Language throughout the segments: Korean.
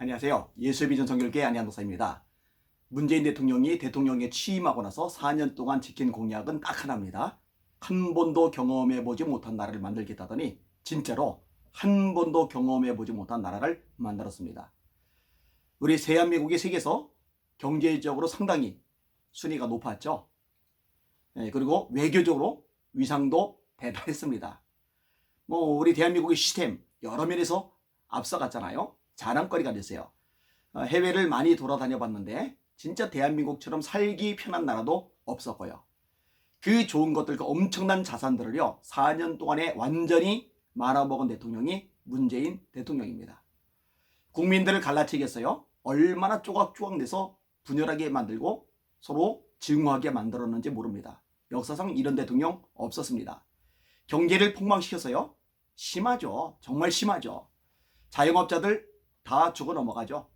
안녕하세요. 예수비전 성결계 안희한 목사입니다. 문재인 대통령이 대통령에 취임하고 나서 4년 동안 지킨 공약은 딱 하나입니다. 한 번도 경험해 보지 못한 나라를 만들겠다더니 진짜로 한 번도 경험해 보지 못한 나라를 만들었습니다. 우리 대한민국이 세계에서 경제적으로 상당히 순위가 높았죠. 예, 그리고 외교적으로 위상도 대단했습니다. 뭐 우리 대한민국의 시스템 여러 면에서 앞서갔잖아요. 자랑거리가 됐어요. 어, 해외를 많이 돌아다녀 봤는데 진짜 대한민국처럼 살기 편한 나라도 없었고요. 그 좋은 것들, 그 엄청난 자산들을요, 4년 동안에 완전히 말아먹은 대통령이 문재인 대통령입니다. 국민들을 갈라치겠어요? 얼마나 쪼각쪼각 내서 분열하게 만들고 서로 증오하게 만들었는지 모릅니다. 역사상 이런 대통령 없었습니다. 경제를 폭망시켜서요, 심하죠. 정말 심하죠. 자영업자들 다 죽어 넘어가죠.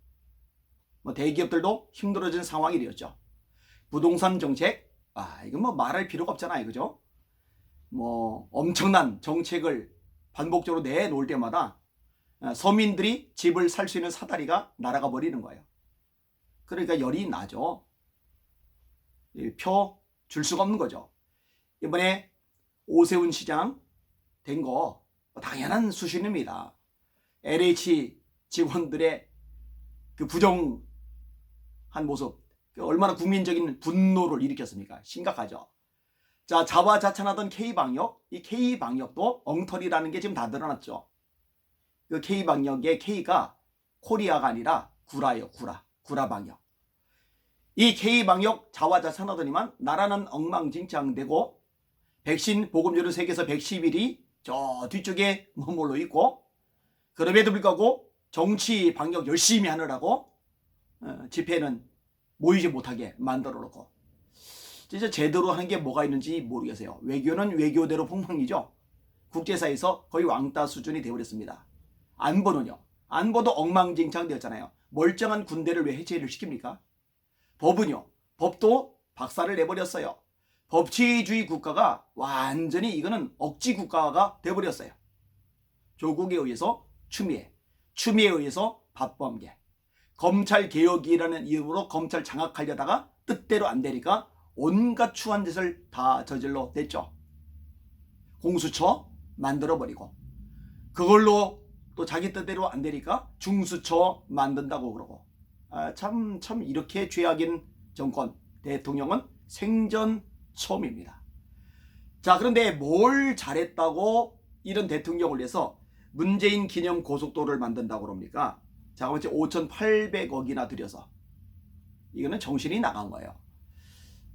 뭐 대기업들도 힘들어진 상황이 되었죠. 부동산 정책, 아, 이건 뭐 말할 필요가 없잖아요. 그죠? 뭐 엄청난 정책을 반복적으로 내놓을 때마다 아, 서민들이 집을 살 수 있는 사다리가 날아가 버리는 거예요. 그러니까 열이 나죠. 표 줄 수가 없는 거죠. 이번에 오세훈 시장 된 거 당연한 수준입니다. LH 직원들의 그 부정한 모습 그 얼마나 국민적인 분노를 일으켰습니까? 심각하죠. 자 자화자찬하던 K방역 이 K방역도 엉터리라는 게 지금 다 드러났죠. 그 K방역의 K가 코리아가 아니라 구라예요 구라 구라방역 이 K방역 자화자찬하더니만 나라는 엉망진창되고 백신 보급률은 세계에서 111위 저 뒤쪽에 머물러 있고 그럼에도 불구하고 정치 방역 열심히 하느라고 어, 집회는 모이지 못하게 만들어 놓고 진짜 제대로 하는 게 뭐가 있는지 모르겠어요. 외교는 외교대로 폭망이죠. 국제사에서 거의 왕따 수준이 되어버렸습니다. 안보는요. 안보도 엉망진창 되었잖아요. 멀쩡한 군대를 왜 해체를 시킵니까? 법은요. 법도 박살을 내버렸어요. 법치주의 국가가 완전히 이거는 억지 국가가 돼버렸어요. 조국에 의해서 추미애, 추미애에 의해서 박범계, 검찰 개혁이라는 이름으로 검찰 장악하려다가 뜻대로 안 되니까 온갖 추한 짓을 다 저질러 냈죠. 공수처 만들어 버리고 그걸로 또 자기 뜻대로 안 되니까 중수처 만든다고 그러고 아, 참, 참 이렇게 죄악인 정권 대통령은 생전 처음입니다. 자 그런데 뭘 잘했다고 이런 대통령을 위해서 문재인 기념 고속도로를 만든다고 그럽니까? 자, 그럼 5,800억이나 들여서 이거는 정신이 나간 거예요.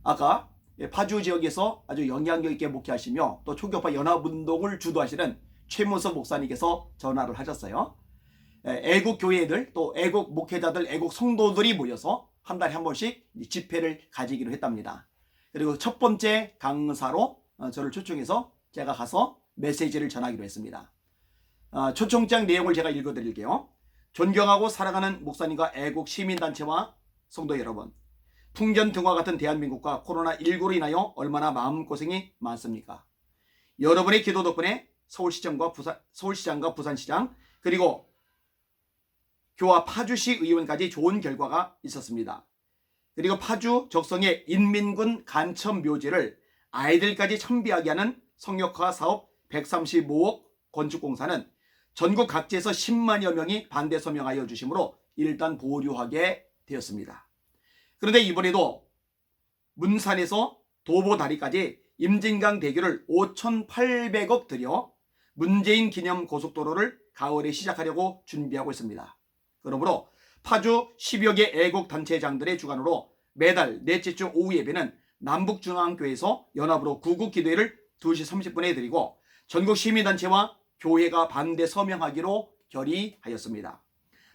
아까 파주 지역에서 아주 영향력 있게 목회하시며 또 초교파 연합운동을 주도하시는 최문석 목사님께서 전화를 하셨어요. 애국 교회들 또 애국 목회자들 애국 성도들이 모여서 한 달에 한 번씩 집회를 가지기로 했답니다. 그리고 첫 번째 강사로 어, 저를 초청해서 제가 가서 메시지를 전하기로 했습니다. 어, 초청장 내용을 제가 읽어드릴게요. 존경하고 사랑하는 목사님과 애국 시민단체와 성도 여러분, 풍전 등화 같은 대한민국과 코로나19로 인하여 얼마나 마음고생이 많습니까? 여러분의 기도 덕분에 서울시장과 부산, 서울시장과 부산시장, 그리고 교와 파주시 의원까지 좋은 결과가 있었습니다. 그리고 파주 적성의 인민군 간첩 묘지를 아이들까지 참비하게 하는 성역화 사업 135억 건축공사는 전국 각지에서 10만여 명이 반대 서명하여 주심으로 일단 보류하게 되었습니다. 그런데 이번에도 문산에서 도보다리까지 임진강 대교를 5,800억 들여 문재인 기념 고속도로를 가을에 시작하려고 준비하고 있습니다. 그러므로 파주 10여 개 애국 단체장들의 주관으로 매달 넷째 주 오후 예배는 남북중앙교회에서 연합으로 구국 기도회를 2시 30분에 드리고 전국 시민단체와 교회가 반대 서명하기로 결의하였습니다.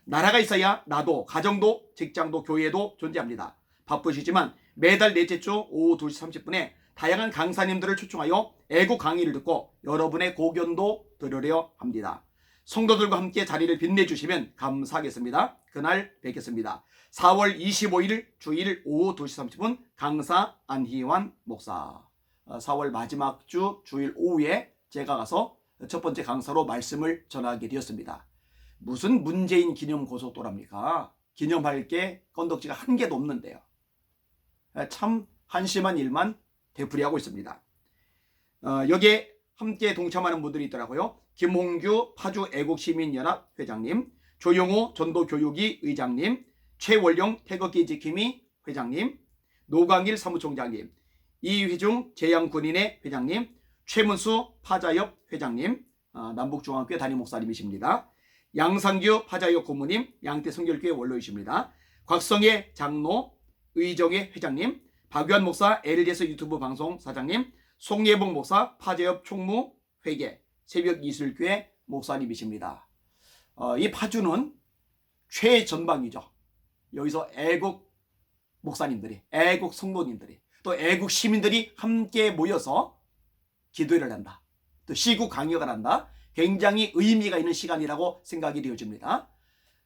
나라가 있어야 나도 가정도 직장도 교회도 존재합니다. 바쁘시지만 매달 넷째 주 오후 2시 30분에 다양한 강사님들을 초청하여 애국 강의를 듣고 여러분의 고견도 들으려 합니다. 성도들과 함께 자리를 빛내주시면 감사하겠습니다. 그날 뵙겠습니다. 4월 25일 주일 오후 2시 30분 강사 안희환 목사 4월 마지막 주 주일 오후에 제가 가서 첫 번째 강사로 말씀을 전하게 되었습니다. 무슨 문재인 기념 고속도로입니까? 기념할 게 건덕지가 한 개도 없는데요. 참 한심한 일만 되풀이하고 있습니다. 어, 여기에 함께 동참하는 분들이 있더라고요. 김홍규 파주 애국시민연합 회장님, 조용호 전도교육위 의장님, 최월령 태극기 지킴이 회장님, 노광일 사무총장님, 이휘중 재양군인의 회장님, 최문수 파자협 회장님, 아, 남북중앙교회 담임 목사님이십니다. 양상규 파자협 고모님, 양태 성결교회 원로이십니다. 곽성의 장로, 의정의 회장님, 박유한 목사 LGS 유튜브 방송 사장님, 송예봉 목사 파제협 총무 회계 새벽 이슬교회 목사님이십니다. 어, 이 파주는 최전방이죠. 여기서 애국 목사님들이, 애국 성도님들이, 또 애국 시민들이 함께 모여서 기도를 한다. 또 시국 강역을 한다. 굉장히 의미가 있는 시간이라고 생각이 되어집니다.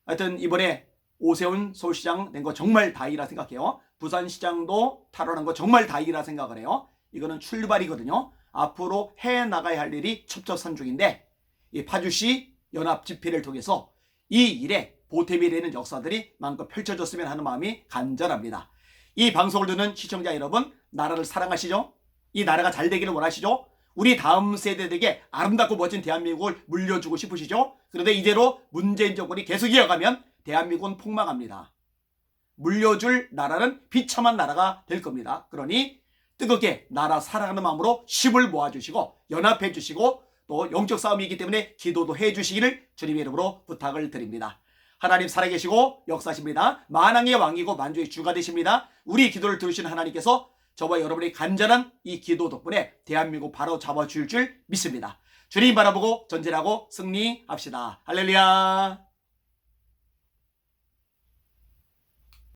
하여튼 이번에 오세훈 서울시장 된 거 정말 다행이라 생각해요. 부산시장도 탈원한 거 정말 다행이라 생각을 해요. 이거는 출발이거든요. 앞으로 해 나가야 할 일이 첩첩산중인데 이 파주시 연합 집회를 통해서 이 일에 보탬이 되는 역사들이 마음껏 펼쳐졌으면 하는 마음이 간절합니다. 이 방송을 듣는 시청자 여러분, 나라를 사랑하시죠? 이 나라가 잘 되기를 원하시죠? 우리 다음 세대들에게 아름답고 멋진 대한민국을 물려주고 싶으시죠? 그런데 이대로 문재인 정권이 계속 이어가면 대한민국은 폭망합니다. 물려줄 나라는 비참한 나라가 될 겁니다. 그러니 뜨겁게 나라 사랑하는 마음으로 힘을 모아주시고 연합해 주시고 또 영적 싸움이기 때문에 기도도 해 주시기를 주님의 이름으로 부탁을 드립니다. 하나님 살아계시고 역사십니다. 만왕의 왕이고 만주의 주가 되십니다. 우리 기도를 들으시는 하나님께서 저와 여러분의 간절한 이 기도 덕분에 대한민국 바로 잡아줄 줄 믿습니다. 주님 바라보고 전진하고 승리합시다. 할렐루야.